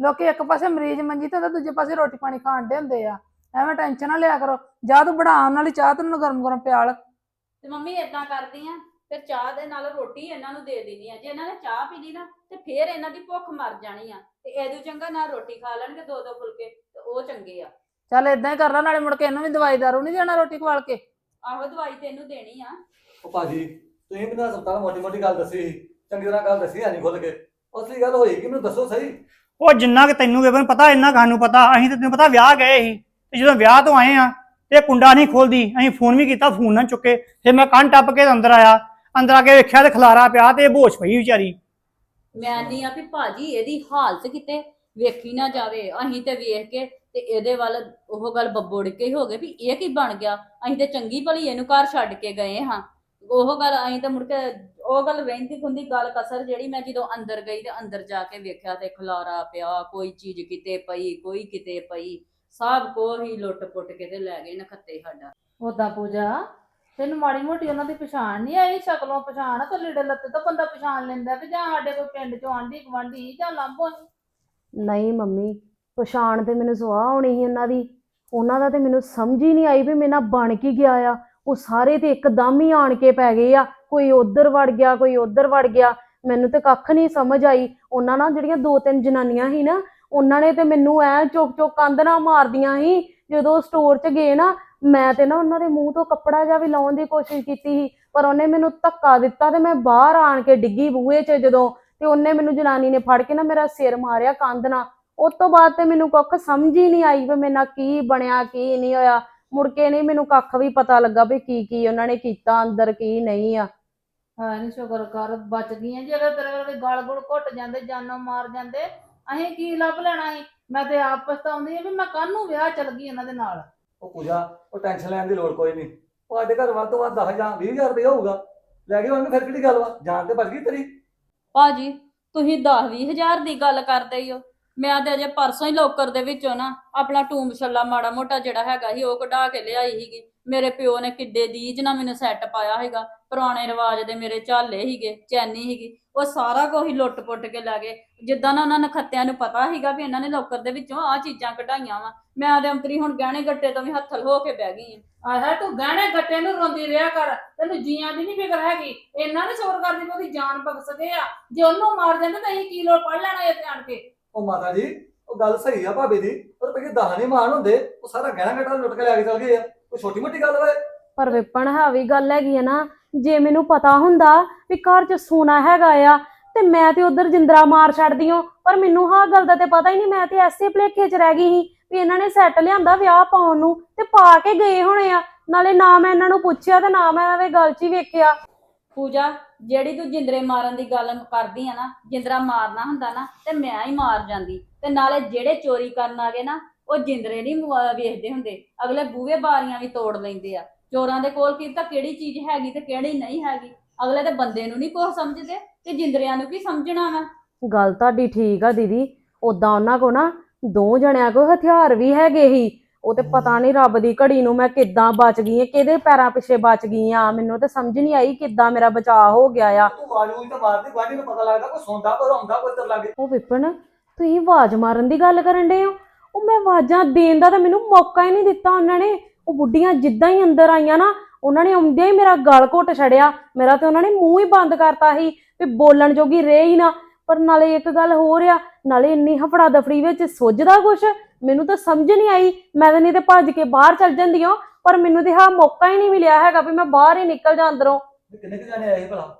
ਲੋਕੀ ਇੱਕ ਪਾਸੇ ਮਰੀਜ਼ ਮੰਜੀ ਤੇ ਦੂਜੇ ਪਾਸੇ ਰੋਟੀ ਪਾਣੀ ਖਾਣ ਦੇ ਹੁੰਦੇ ਆ। ਐਵੇਂ ਟੈਨਸ਼ਨ ਨਾ ਲਿਆ ਕਰੋ। ਜਾ ਤੂੰ ਬਣਾਉਣ ਵਾਲੀ ਚਾਹ ਤੈਨੂੰ ਗਰਮ ਗਰਮ ਪਿਆਲ। ਤੇ ਮੰਮੀ ਏਦਾਂ ਕਰਦੀ ਆ ਫਿਰ ਚਾਹ ਦੇ ਨਾਲ ਰੋਟੀ ਇਹਨਾਂ ਨੂੰ ਦੇ ਦੇਣੀ ਆ। ਜੇ ਇਹਨਾਂ ਨੇ ਚਾਹ ਪੀ ਲਈ ਨਾ ਤੇ ਫਿਰ ਇਹਨਾਂ ਦੀ ਭੁੱਖ ਮਰ ਜਾਣੀ ਆ। ਤੇ ਇਹਦੂ ਚੰਗਾ ਨਾ ਰੋਟੀ ਖਾ ਲੈਣਗੇ ਦੋ ਦੋ ਫੁਲਕੇ ਤੇ ਉਹ ਚੰਗੇ ਆ। ਚੱਲ ਇਦਾਂ ਹੀ ਕਰ ਲੈ ਨਾਲੇ ਮੁੜ ਕੇ ਇਹਨੂੰ ਵੀ ਦਵਾਈ ਦਾਰੂ ਨਹੀਂ ਦੇਣਾ ਰੋਟੀ ਖਵਾਲ ਕੇ। ਆਹੋ ਦਵਾਈ ਤੇ ਇਹਨੂੰ ਦੇਣੀ ਆ। ਉਹ ਭਾਜੀ ਤੁਸੀਂ ਮੈਨੂੰ ਹਸਪਤਾਲ ਮੋਟੀ ਮੋਟੀ ਗੱਲ ਦੱਸੀ ਸੀ ਚੰਗੀ ਤਰ੍ਹਾਂ ਗੱਲ ਦੱਸੀ ਨਹੀਂ ਖੁੱਲ ਕੇ। ਅਸਲੀ ਗੱਲ ਹੋਈ ਕਿ ਮੈਨੂੰ ਦੱਸੋ ਸਹੀ? ਉਹ ਜਿੰਨਾ ਕਿ ਤੈਨੂੰ ਵੇਬਨ ਪਤਾ ਇੰਨਾ ਕੁ ਸਾਨੂੰ ਪਤਾ। ਅਸੀਂ ਤੇ ਤੈਨੂੰ ਪਤਾ ਵਿਆਹ ਗਏ ਸੀ ਤੇ ਜਦੋਂ ਵਿਆਹ ਤੋਂ ਆਏ ਆ ਤੇ ਕੁੰਡਾ ਨਹੀਂ ਖੋਲਦੀ। ਅਸੀਂ ਫੋਨ ਵੀ ਕੀਤਾ ਫੋਨ ਨਾ ਚੁੱਕੇ। ਫਿਰ ਮੈਂ ਕੰਨ ਟੱਪ ਕੇ ਅੰਦਰ ਆਇਆ। ਅੰਦਰ ਆ ਕੇ ਵੇਖਿਆ ਤੇ ਖਲਾਰਾ ਪਿਆ ਤੇ ਇਹ ਬੋਸ਼ ਪਈ ਵਿਚਾਰੀ। ਮੈਂ ਨਹੀਂ ਆ ਵੀ ਭਾਜੀ ਇਹਦੀ ਹਾਲਤ ਕਿਤੇ ਵੇਖੀ ਨਾ ਜਾਵੇ। ਅਸੀਂ ਤੇ ਵੇਖ ਕੇ ਤੇ ਇਹਦੇ ਵੱਲ ਉਹ ਗੱਲ ਬੱਬੋੜ ਕੇ ਹੀ ਹੋ ਗਏ ਵੀ ਇਹ ਕੀ ਬਣ ਗਿਆ। ਅਸੀਂ ਤੇ ਚੰਗੀ ਭਲੀ ਇਹਨੂੰ ਘਰ ਛੱਡ ਕੇ ਗਏ ਹਾਂ। ਉਹ ਗੱਲ ਅਸੀਂ ਤਾਂ ਮੁੜ ਕੇ ਉਹ ਗੱਲ ਵਹਿੰਦੀ ਖੁੰਦੀ ਗੱਲ ਕਸਰ ਜਿਹੜੀ ਮੈਂ ਜਦੋਂ ਅੰਦਰ ਗਈ ਤੇ ਅੰਦਰ ਜਾ ਕੇ ਵੇਖਿਆ ਤੇ ਖਲਾਰਾ ਪਿਆ ਕੋਈ ਚੀਜ਼ ਕਿਤੇ ਪਈ ਕੋਈ ਕਿਤੇ ਪਈ ਸਭ ਕੋ ਹੀ ਲੁੱਟ ਪੁੱਟ ਕੇ ਤੇ ਲੈ ਗਏ ਨਖੱਤੇ ਸਾਡਾ। ਉਦਾਂ ਪੂਜਾ ਤੈਨੂੰ ਮਾੜੀ ਮੋਟੀ ਉਹਨਾਂ ਦੀ ਪਛਾਣ ਨਹੀਂ ਆਈ? ਸ਼ਕਲੋਂ ਪਛਾਣ ਤਾਂ ਲੀੜੇ ਲੱਤੇ ਤਾਂ ਬੰਦਾ ਪਛਾਣ ਲੈਂਦਾ ਵੀ ਜਾਂ ਸਾਡੇ ਕੋਈ ਪਿੰਡ ਚੋਂ ਆਂਢੀ ਗੁਆਂਢੀ ਜਾਂ ਲਾਂਭੋ ਨਹੀਂ ਮੰਮੀ ਪਛਾਣ ਤੇ ਮੈਨੂੰ ਸਵਾਹ ਹੋਣੀ ਸੀ ਉਹਨਾਂ ਦੀ। ਉਹਨਾਂ ਦਾ ਤੇ ਮੈਨੂੰ ਸਮਝ ਹੀ ਨਹੀਂ ਆਈ ਵੀ ਮੇਰੇ ਬਣ ਕੀ ਗਿਆ ਆ। ਉਹ ਸਾਰੇ ਤੇ ਇੱਕਦਮ ਹੀ ਆਣ ਕੇ ਪੈ ਗਏ ਆ। ਕੋਈ ਉਧਰ ਵੜ ਗਿਆ, ਕੋਈ ਉਧਰ ਵੜ ਗਿਆ। ਮੈਨੂੰ ਤੇ ਕੱਖ ਨਹੀਂ ਸਮਝ ਆਈ। ਉਹਨਾਂ ਨਾਲ ਜਿਹੜੀਆਂ ਦੋ ਤਿੰਨ ਜਨਾਨੀਆਂ ਸੀ ਨਾ, ਉਹਨਾਂ ਨੇ ਤੇ ਮੈਨੂੰ ਐ ਚੁੱਕ ਚੁੱਕ ਕੰਧ ਨਾਲ ਮਾਰਦੀਆਂ ਸੀ। ਜਦੋਂ ਸਟੋਰ 'ਚ ਗਏ ਨਾ, ਮੈਂ ਤੇ ਨਾ ਉਹਨਾਂ ਦੇ ਮੂੰਹ ਤੋਂ ਕੱਪੜਾ ਜਿਹਾ ਵੀ ਲਾਉਣ ਦੀ ਕੋਸ਼ਿਸ਼ ਕੀਤੀ ਸੀ, ਪਰ ਉਹਨੇ ਮੈਨੂੰ ਧੱਕਾ ਦਿੱਤਾ ਤੇ ਮੈਂ ਬਾਹਰ ਆਣ ਕੇ ਡਿੱਗੀ ਬੂਹੇ 'ਚ ਜਦੋਂ। ਤੇ ਉਹਨੇ ਮੈਨੂੰ ਜਨਾਨੀ ਨੇ ਫੜ ਕੇ ਨਾ ਮੇਰਾ ਸਿਰ ਮਾਰਿਆ ਕੰਧ ਨਾਲ। ਉਸ ਤੋਂ ਬਾਅਦ ਤੇ ਮੈਨੂੰ ਕੁੱਖ ਸਮਝ ਹੀ ਨਹੀਂ ਆਈ ਵੀ ਮੇਰੇ ਨਾਲ ਕੀ ਬਣਿਆ, ਕੀ ਨਹੀਂ ਹੋਇਆ। ਮੁੜ ਕੇ ਨਹੀਂ ਮੈਨੂੰ ਕੱਖ ਵੀ ਪਤਾ ਲੱਗਾ ਵੀ ਕੀ ਕੀ ਉਹਨਾਂ ਨੇ ਕੀਤਾ ਅੰਦਰ ਕੀ ਨਹੀਂ ਆ। ਹਾਂ ਨਹੀਂ ਸ਼ੁਕਰ ਕਰ ਬਚ ਗਈਆਂ ਜੇ ਅਗਰ ਤੇਰੇ ਵਰਗੇ ਗਲ ਗੁਲ ਘੁੱਟ ਜਾਂਦੇ ਜਾਨੋਂ ਮਾਰ ਜਾਂਦੇ ਅਸੀਂ ਕੀ ਲੱਭ ਲੈਣਾ ਸੀ? ਮੈਂ ਤੇ ਆਪ ਪਛਤਾਉਂਦੀ ਆ ਵੀ ਮੈਂ ਕੱਲ ਨੂੰ ਵਿਆਹ ਚੱਲ ਗਈ ਇਹਨਾਂ ਦੇ ਨਾਲ। ਉਹ ਪੂਜਾ ਉਹ ਟੈਨਸ਼ਨ ਲੈਣ ਦੀ ਲੋੜ ਕੋਈ ਨਹੀਂ। ਉਹ ਸਾਡੇ ਘਰ ਵੱਧ ਤੋਂ ਵੱਧ 10 ਜਾਂ 20000 ਰੁਪਏ ਹੋਊਗਾ। ਲੈ ਕੇ ਉਹਨੂੰ ਫਿਰ ਕਿਹੜੀ ਗੱਲ ਵਾ? ਜਾਨ ਤੇ ਬਚ ਗਈ ਤੇਰੀ। ਭਾਜੀ ਤੁਸੀਂ 10 ਹਜ਼ਾਰ ਦੀ ਗੱਲ ਕਰਦੇ ਹੋ। ਮੈਂ ਤੇ ਅਜੇ ਪਰਸੋਂ ਹੀ ਲੋਕਰ ਦੇ ਵਿੱਚੋਂ ਨਾ ਆਪਣਾ ਟੂਮ ਛੱਲਾ ਮਾੜਾ ਮੋਟਾ ਜਿਹੜਾ ਹੈਗਾ ਸੀ, ਉਹ ਕਢਾ ਕੇ ਲਿਆਈ ਸੀਗੀ। ਮੇਰੇ ਪਿਓ ਨੇ ਕਿੱਡੇ ਦੀਜ ਨਾਲ ਮੈਨੂੰ ਸੈੱਟ ਪਾਇਆ ਹੈਗਾ ਪੁਰਾਣੇ ਰਿਵਾਜ ਦੇ ਮੇਰੇ ਝਾਲੇ ਸੀਗੇ, ਚੈਨੀ ਸੀਗੀ, ਉਹ ਸਾਰਾ ਕੁਝ ਹੀ ਲੁੱਟ-ਪੁੱਟ ਕੇ ਲੈ ਗਏ। ਜਿੱਦਾਂ ਨਾ ਉਹਨਾਂ ਨਖੱਤਿਆਂ ਨੂੰ ਪਤਾ ਸੀਗਾ ਵੀ ਇਹਨਾਂ ਨੇ ਲੋਕਰ ਦੇ ਵਿੱਚੋਂ ਆਹ ਚੀਜ਼ਾਂ ਕਢਾਈਆਂ ਵਾ। ਮੈਂ ਤੇ ਅੰਤਰੀ ਹੁਣ ਗਹਿਣੇ ਗੱਟੇ ਤੋਂ ਵੀ ਹੱਥਲ ਹੋ ਕੇ ਬਹਿ ਗਈ ਆਂ। ਆਹ ਤੂੰ ਗਹਿਣੇ ਗੱਟੇ ਨੂੰ ਰੋਂਦੀ ਰਿਹਾ ਕਰ, ਤੈਨੂੰ ਜੀਆਂ ਦੀ ਨਹੀਂ ਫਿਕਰ ਹੈਗੀ। ਇਹਨਾਂ ਨੇ ਸ਼ੋਰ ਕਰਦੀ ਵੀ ਉਹਦੀ ਜਾਨ ਬਚ ਆ। ਜੇ ਉਹਨੂੰ ਮਾਰ ਦਿੰਦੇ ਤਾਂ ਅਸੀਂ ਕੀ ਲੋੜ ਪੜ ਲੈਣਾ ਇੱਥੇ ਆਣ ਕੇ? ਉਹ ਮਾਤਾ ਜੀ, ਉਹ ਗੱਲ ਸਹੀ ਆ ਭਾਬੀ ਦੀ। ਪਰ ਪਹਿਲੇ 10 ਨਹੀਂ ਹੁੰਦੇ, ਉਹ ਸਾਰਾ ਗਹਿਣਾ ਘਟਾ ਲੁੱਟ ਕੇ ਲੈ ਕੇ ਚਲ ਗਏ ਆ। ਕੋਈ ਛੋਟੀ ਮੋਟੀ ਗੱਲ ਵਾ ਇਹ? ਪਰ ਵਿਪਨ ਹਾਵੀ ਗੱਲ ਹੈਗੀ ਆ ਨਾ, ਜੇ ਮੈਨੂੰ ਪਤਾ ਹੁੰਦਾ ਵੀ ਘਰ 'ਚ ਸੋਨਾ ਹੈਗਾ ਆ, ਤੇ ਮੈਂ ਤੇ ਉਧਰ ਜਿੰਦਰਾ ਮਾਰ ਛੱਡਦੀ ਹਾਂ, ਪਰ ਮੈਨੂੰ ਹਾਂ ਗੱਲ ਦਾ ਤੇ ਪਤਾ ਹੀ ਨਹੀਂ, ਮੈਂ ਤੇ ਐਸੇ ਭਲੇਖੇ 'ਚ ਰਹਿ ਗਈ ਸੀ ਵੀ ਇਹਨਾਂ ਨੇ ਸੈੱਟ ਲਿਆਂਦਾ ਵਿਆਹ ਪਾਉਣ ਨੂੰ ਤੇ ਪਾ ਕੇ ਗਏ ਹੋਣੇ ਆ। ਨਾਲੇ ਨਾ ਮੈਂ ਇਹਨਾਂ ਨੂੰ ਪੁੱਛਿਆ ਤੇ ਨਾ ਮੈਂ ਇਹਨਾਂ ਦੇ ਗੱਲ 'ਚ ਹੀ ਵੇਖਿਆ। ਪੂਜਾ, ਜਿਹੜੀ ਤੂੰ ਜਿੰਦਰੇ ਮਾਰਨ ਦੀ ਗੱਲ ਕਰਦੀ ਆ ਨਾ, ਜਿੰਦਰਾ ਮਾਰਨਾ ਹੁੰਦਾ ਨਾ, ਤੇ ਮੈਂ ਹੀ ਮਾਰ ਜਾਂਦੀ। ਤੇ ਨਾਲੇ ਜਿਹੜੇ ਚੋਰੀ ਕਰਨ ਆ ਗਏ ਨਾ, ਉਹ ਜਿੰਦਰੇ ਨਹੀਂ ਵੇਖਦੇ ਹੁੰਦੇ। ਅਗਲੇ ਬੂਹੇ ਬਾਰੀਆਂ ਵੀ ਤੋੜ ਲੈਂਦੇ ਆ। ਚੋਰਾਂ ਦੇ ਕੋਲ ਕੀ ਤਾਂ ਕਿਹੜੀ ਚੀਜ਼ ਹੈਗੀ ਤੇ ਕਿਹੜੀ ਨਹੀਂ ਹੈਗੀ? ਅਗਲੇ ਤੇ ਬੰਦੇ ਨੂੰ ਨਹੀਂ ਕੁਛ ਸਮਝਦੇ, ਤੇ ਜਿੰਦਰਿਆਂ ਨੂੰ ਕੀ ਸਮਝਣਾ ਵਾ? ਗੱਲ ਤੁਹਾਡੀ ਠੀਕ ਆ ਦੀਦੀ। ਉਦਾਂ ਉਹਨਾਂ ਕੋ ਨਾ ਦੋ ਜਣਿਆਂ ਕੋ ਹਥਿਆਰ ਵੀ ਹੈਗੇ ਹੀ ਉਹ ਤੇ ਪਤਾ ਨਹੀਂ ਰੱਬ ਦੀ ਘੜੀ ਨੂੰ ਮੈਂ ਕਿੱਦਾਂ ਬਚ ਗਈ ਆ ਕਿਹਦੇ ਪੈਰਾਂ ਪਿੱਛੇ ਬਚ ਗਈ ਆ? ਮੈਨੂੰ ਤੇ ਸਮਝ ਨਹੀਂ ਆਈ ਕਿੱਦਾਂ ਮੇਰਾ ਬਚਾਅ ਹੋ ਗਿਆ ਆ। ਤੂੰ ਆਵਾਜ਼ ਉਹੀ ਤਾਂ ਮਾਰਦੀ ਗਵਾਂਢੀ ਨੂੰ ਪਤਾ ਲੱਗਦਾ ਕੋਈ ਸੌਂਦਾ ਕੋਈ ਰੋਂਦਾ ਕੋਈ ਤੇਰੇ ਲਾਗੇ। ਉਹ ਵਿਪਨ ਤੁਸੀਂ ਆਵਾਜ਼ ਮਾਰਨ ਦੀ ਗੱਲ ਕਰਨ ਦੇ ਹੋ ਉਹ ਮੈਂ ਆਵਾਜ਼ਾਂ ਦੇਣ ਦਾ ਤਾਂ ਮੈਨੂੰ ਮੌਕਾ ਹੀ ਨਹੀਂ ਦਿੱਤਾ ਉਹਨਾਂ ਨੇ। ਉਹ ਬੁੱਢੀਆਂ ਜਿੱਦਾਂ ਹੀ ਅੰਦਰ ਆਈਆਂ ਨਾ ਉਹਨਾਂ ਨੇ ਆਉਂਦਿਆਂ ਹੀ ਮੇਰਾ ਗਲ ਘੁੱਟ ਛੜਿਆ। ਮੇਰਾ ਤੇ ਉਹਨਾਂ ਨੇ ਮੂੰਹ ਹੀ ਬੰਦ ਕਰਤਾ ਸੀ ਵੀ ਬੋਲਣ ਜੋਗੀ ਰਹੇ ਹੀ ਨਾ। ਪਰ ਨਾਲੇ ਇੱਕ ਗੱਲ ਹੋਰ ਆ ਨਾਲੇ ਇੰਨੀ ਹਫੜਾ ਦਫੜੀ ਵਿੱਚ ਸੁੱਝਦਾ ਕੁਛ? ਮੈਨੂੰ ਤਾਂ ਸਮਝ ਨਹੀਂ ਆਈ। ਮੈਂ ਤਾਂ ਨਹੀਂ ਤੇ ਭੱਜ ਕੇ ਬਾਹਰ ਚੱਲ ਜਾਂਦੀ ਹਾਂ ਪਰ ਮੈਨੂੰ ਤੇ ਹਾਂ ਮੌਕਾ ਹੀ ਨਹੀਂ ਮਿਲਿਆ ਹੈਗਾ ਵੀ ਮੈਂ ਬਾਹਰ ਹੀ ਨਿਕਲ ਜਾ ਅੰਦਰੋਂ। ਕਿੰਨੇ ਕੁ ਜਾਣੇ ਆਏ ਭਲਾ?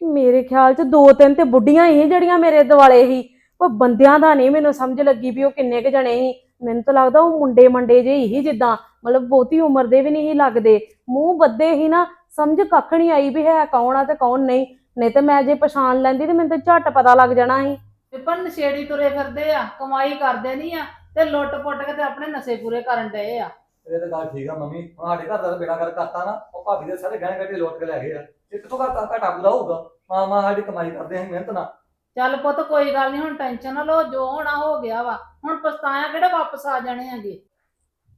ਮੇਰੇ ਖਿਆਲ ਚ ਦੋ ਤਿੰਨ ਤੇ ਬੁੱਢੀਆਂ ਹੀ ਜਿਹੜੀਆਂ ਮੇਰੇ ਦਿਵਾਲੇ ਸੀ ਉਹ ਬੰਦਿਆਂ ਦਾ ਨਹੀਂ ਮੈਨੂੰ ਸਮਝ ਲੱਗੀ ਵੀ ਉਹ ਕਿੰਨੇ ਕ ਜਣੇ ਸੀ ਮੈਨੂੰ ਤਾਂ ਲੱਗਦਾ ਉਹ ਮੁੰਡੇ ਮੰਡੇ ਜੇ ਹੀ ਜਿੱਦਾਂ ਮਤਲਬ ਬਹੁਤੀ ਉਮਰ ਦੇ ਵੀ ਨਹੀਂ ਸੀ ਲੱਗਦੇ। ਮੂੰਹ ਬੱਦੇ ਹੀ ਨਾ ਸਮਝ ਕੱਖ ਨਹੀਂ ਆਈ ਵੀ ਹੈ ਕੌਣ ਆ ਤੇ ਕੌਣ ਨਹੀਂ। ਨਹੀਂ ਤੇ ਮੈਂ ਜੇ ਪਛਾਣ ਲੈਂਦੀ ਤੇ ਮੈਨੂੰ ਤਾਂ ਝੱਟ ਪਤਾ ਲੱਗ ਜਾਣਾ ਸੀ। ਤੇ ਪਰ ਨਸ਼ੇੜੀ ਤੁਰੇ ਫਿਰਦੇ ਆ ਕਮਾਈ ਕਰਦੇ ਨਹੀਂ ਆ। ਤੇ ਲੁੱਟ ਪੁੱਟ ਕੇ ਤੇ ਆਪਣੇ ਨਸ਼ੇ ਪੂਰੇ ਕਰਨ ਡਏ ਆ। ਇਹ ਤਾਂ ਗੱਲ ਠੀਕ ਆ ਮੰਮੀ ਹੁਣ ਸਾਡੇ ਘਰ ਦਾ ਤਾਂ ਬੇੜਾ ਕਰ ਕਰਤਾ ਨਾ ਉਹ ਭਾਬੀ ਦੇ ਸਾਰੇ ਗਹਿਣੇ ਗੱਟੇ ਲੁੱਟ ਕੇ ਲੈ ਗਏ ਆ। ਇਹ ਕਿੱਥੋਂ ਘਾਟਾ ਘਾਟਾ ਪੂਰਾ ਹੋਊਗਾ ਮਾਂ ਮਾਂ ਸਾਡੀ ਕਮਾਈ ਕਰਦੇ ਆਂ ਮਿਹਨਤ ਨਾਲ। ਚੱਲ ਪੁੱਤ ਕੋਈ ਗੱਲ ਨਹੀਂ ਹੁਣ ਟੈਨਸ਼ਨ ਨਾ ਲਓ ਜੋ ਹੋਣਾ ਹੋ ਗਿਆ ਵਾ। ਹੁਣ ਪਛਤਾਇਆ ਕਿਹੜੇ ਵਾਪਸ ਆ ਜਾਣੇ ਆਗੇ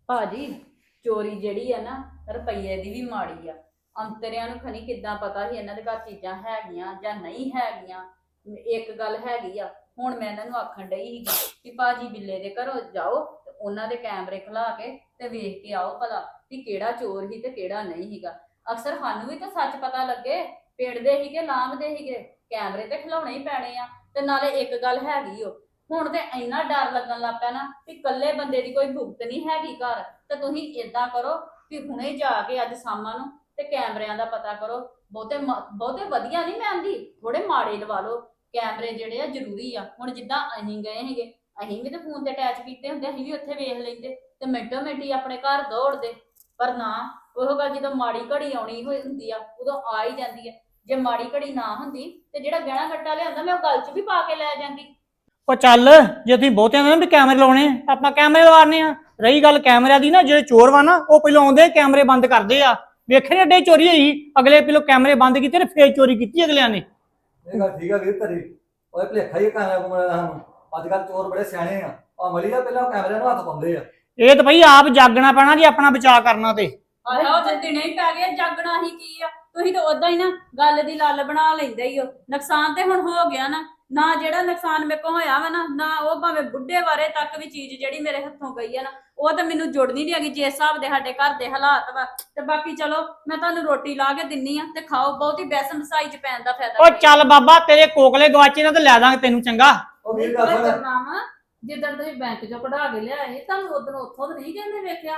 ਭਾਜੀ ਚੋਰੀ ਜਿਹੜੀ ਆ ਨਾ ਰੁਪਈਏ ਦੀ ਵੀ ਮਾੜੀ ਆ। ਅੰਤਰਿਆਂ ਨੂੰ ਖਣੀ ਕਿੱਦਾਂ ਪਤਾ ਸੀ ਇਹਨਾਂ ਦੇ ਘਰ ਚੀਜ਼ਾਂ ਹੈਗੀਆਂ ਜਾਂ ਨਹੀਂ ਹੈਗੀਆਂ? ਇੱਕ ਗੱਲ ਹੈਗੀ ਆ ਹੁਣ ਮੈਂ ਇਹਨਾਂ ਨੂੰ ਆਖਣ ਡਈ ਸੀਗੀ ਕਿ ਭਾਜੀ ਬਿੱਲੇ ਦੇ ਘਰੋਂ ਜਾਓ ਤੇ ਉਹਨਾਂ ਦੇ ਕੈਮਰੇ ਖਲਾ ਕੇ ਤੇ ਵੇਖ ਕੇ ਆਓ ਭਲਾ ਕਿ ਕਿਹੜਾ ਚੋਰ ਸੀ ਤੇ ਕਿਹੜਾ ਨਹੀਂ ਸੀਗਾ। ਅਕਸਰ ਸਾਨੂੰ ਵੀ ਤਾਂ ਸੱਚ ਪਤਾ ਲੱਗੇ, ਪਿੰਡਦੇ ਸੀਗੇ, ਲਾਂਭਦੇ ਸੀਗੇ, ਕੈਮਰੇ ਤੇ ਖਿਲਾਉਣੇ ਹੀ ਪੈਣੇ ਆ ਤੇ ਨਾਲੇ ਇੱਕ ਗੱਲ ਹੈਗੀ ਓ, ਹੁਣ ਤੇ ਇੰਨਾ ਡਰ ਲੱਗਣ ਲੱਗ ਪਿਆ ਨਾ ਕਿ ਇਕੱਲੇ ਬੰਦੇ ਦੀ ਕੋਈ ਭੁਗਤ ਨਹੀਂ ਹੈਗੀ ਘਰ, ਤੇ ਤੁਸੀਂ ਇਦਾਂ ਕਰੋ ਕਿ ਹੁਣੇ ਜਾ ਕੇ ਅੱਜ ਸ਼ਾਮਾਂ ਨੂੰ ਤੇ ਕੈਮਰਿਆਂ ਦਾ ਪਤਾ ਕਰੋ, ਬਹੁਤੇ ਮ- ਬਹੁਤੇ ਵਧੀਆ ਨਹੀਂ ਮੈਂ ਆਂਦੀ ਥੋੜੇ ਮਾੜੇ ਲਵਾ ਲਓ। ਕੈਮਰੇ ਜਿਹੜੇ ਆ ਜ਼ਰੂਰੀ ਆ। ਹੁਣ ਜਿੱਦਾਂ ਅਸੀਂ ਗਏ ਸੀਗੇ ਅਸੀਂ ਵੀ ਤੇ ਫੋਨ ਤੇ ਅਟੈਚ ਕੀਤੇ ਹੁੰਦੇ ਅਸੀਂ ਵੀ ਉੱਥੇ ਵੇਖ ਲੈਂਦੇ। ਤੇ ਮਿੰਟੋ ਮਿੰਟੀ ਆਪਣੇ ਘਰ ਦੌੜਦੇ। ਪਰ ਨਾ ਉਹ ਗੱਲ ਜਦੋਂ ਮਾੜੀ ਘੜੀ ਆਉਣੀ ਹੋਈ ਹੁੰਦੀ ਆ ਉਦੋਂ ਆ ਹੀ ਜਾਂਦੀ ਹੈ ਜੇ ਮਾੜੀ ਘੜੀ ਨਾ ਹੁੰਦੀ ਤੇ ਜਿਹੜਾ ਗਹਿਣਾ ਗੱਟਾ ਲਿਆਂਦਾ ਮੈਂ ਉਹ ਗੱਲ 'ਚ ਵੀ ਪਾ ਕੇ ਲੈ ਜਾਂਦੀ। ਉਹ ਚੱਲ ਜੇ ਤੁਸੀਂ ਬਹੁਤਿਆਂ ਦੇ ਨਾ ਵੀ ਕੈਮਰੇ ਲਾਉਣੇ ਆ, ਆਪਾਂ ਕੈਮਰੇ ਲਵਾਉਣੇ ਆ। ਰਹੀ ਗੱਲ ਕੈਮਰਿਆਂ ਦੀ ਨਾ ਜਿਹੜੇ ਚੋਰ ਵਾ ਨਾ ਉਹ ਪਹਿਲਾਂ ਆਉਂਦੇ ਕੈਮਰੇ ਬੰਦ ਕਰਦੇ ਆ। ਵੇਖੇ ਨੇ ਅੱਡੇ ਚੋਰੀ ਹੋਈ ਅਗਲੇ ਪਹਿਲਾਂ ਕੈਮਰੇ ਬੰਦ ਕੀਤੇ ਤੇ ਫੇਰ ਚੋਰੀ ਕੀਤੀ ਅਗਲਿਆਂ ਨੇ। ਇਹ ਗੱਲ ਠੀਕ ਆ ਵੀਰ ਤੇਰੀ। ਓਏ ਭਲੇਖਾ ਹੀ ਕੁਮਰਾ ਦਾ ਸਾਨੂੰ। ਅੱਜ ਕੱਲ ਚੋਰ ਬੜੇ ਸਿਆਣੇ ਆ। ਆ ਮਲੀ ਆ ਪਹਿਲਾਂ ਕੈਮਰਿਆਂ ਨੂੰ ਹੱਥ ਪਾਉਂਦੇ ਆ। ਇਹ ਤਾਂ ਭਈ ਆਪ ਜਾਗਣਾ ਪੈਣਾ ਜੀ ਆਪਣਾ ਬਚਾਅ ਕਰਨਾ ਤੇ। ਆਹੋ ਤੇ ਦਿਨੇ ਹੀ ਪੈ ਗਿਆ ਜਾਗਣਾ ਹੀ ਕੀ ਆ। ਤੁਸੀਂ ਤਾਂ ਉਦਾਂ ਹੀ ਨਾ ਗੱਲ ਦੀ ਲੱਲ ਬਣਾ ਲੈਂਦੇ ਹੀ ਹੋ ਨੁਕਸਾਨ ਤੇ ਹੁਣ ਹੋ ਗਿਆ ਨਾ। ਨਾ ਜਿਹੜਾ ਨੁਕਸਾਨ ਮੇਰੇ ਕੋ ਹੋਇਆ ਵਾ ਨਾ ਨਾ ਉਹ ਭਾਵੇਂ ਬੁੱਢੇ ਬਾਰੇ ਤੱਕ ਵੀ ਚੀਜ਼ ਜਿਹੜੀ ਮੇਰੇ ਹੱਥੋਂ ਗਈ ਆ ਨਾ ਉਹ ਤਾਂ ਮੈਨੂੰ ਜੁੜਨੀ ਨਹੀਂ ਹੈਗੀ ਜਿਸ ਹਿਸਾਬ ਦੇ ਸਾਡੇ ਘਰ ਦੇ ਹਾਲਾਤ ਵਾ। ਤੇ ਬਾਕੀ ਚਲੋ ਮੈਂ ਤੁਹਾਨੂੰ ਰੋਟੀ ਲਾ ਕੇ ਦਿੰਨੀ ਆ ਤੇ ਖਾਓ ਬਹੁਤੀ ਬੈਸਨ ਮਸਾਈ ਚ ਪੈਣ ਦਾ ਫਾਇਦਾ ਉਹ। ਚੱਲ ਬਾਬਾ ਤੇਰੇ ਕੋਕਲੇ ਗਵਾਚੇ ਨਾ ਤੇ ਲੈ ਦਾਂਗੇ ਤੈਨੂੰ ਚੰਗਾ। ਉਹ ਗੱਲ ਸੁਣ ਜਿੱਦਣ ਤੁਸੀਂ ਬੈਂਕ ਚੋਂ ਕਢਾ ਕੇ ਲਿਆਏ ਤੁਹਾਨੂੰ ਉਦੋਂ ਉੱਥੋਂ ਤਾਂ ਨਹੀਂ ਕਹਿੰਦੇ ਵੇਖਿਆ।